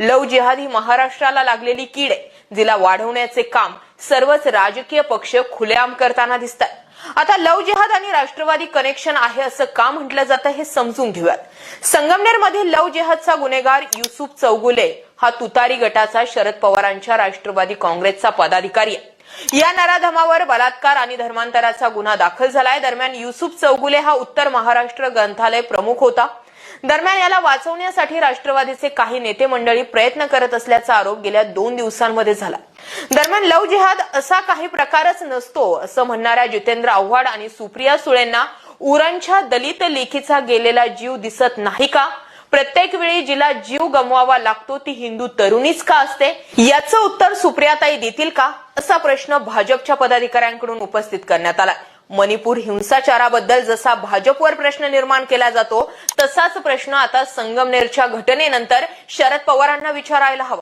लव जिहाद ही महाराष्ट्राला लागलेली कीड आहे जिला वाढवण्याचे काम सर्वच राजकीय पक्ष खुलेआम करताना दिसतात. आता लव जिहाद आणि राष्ट्रवादी कनेक्शन आहे असं का म्हटलं जातं हे समजून घेऊयात. संगमनेर मधील लव जिहादचा गुन्हेगार युसुफ चौगुले हा तुतारी गटाचा शरद पवारांच्या राष्ट्रवादी काँग्रेसचा पदाधिकारी आहे. या नराधमावर बलात्कार आणि धर्मांतराचा गुन्हा दाखल झालाय. दरम्यान युसुफ चौगुले हा उत्तर महाराष्ट्र ग्रंथालय प्रमुख होता. दरम्यान याला वाचवण्यासाठी राष्ट्रवादीचे काही नेते मंडळी प्रयत्न करत असल्याचा आरोप गेल्या दोन दिवसांमध्ये झाला. दरम्यान लव जिहाद असा काही प्रकारच नसतो असं म्हणणाऱ्या जितेंद्र आव्हाड आणि सुप्रिया सुळेंना उरणच्या दलित लेखीचा गेलेला जीव दिसत नाही का? प्रत्येक वेळी जिला जीव गमवावा लागतो ती हिंदू तरुणीच का असते? याचं उत्तर सुप्रियाताई देतील का? असा प्रश्न भाजपच्या पदाधिकाऱ्यांकडून उपस्थित करण्यात आला मणिपूर हिंसाचाराबद्दल जसा भाजपवर प्रश्न निर्माण केला जातो तसाच प्रश्न आता संगमनेरच्या घटनेनंतर शरद पवारांना विचारायला हवा.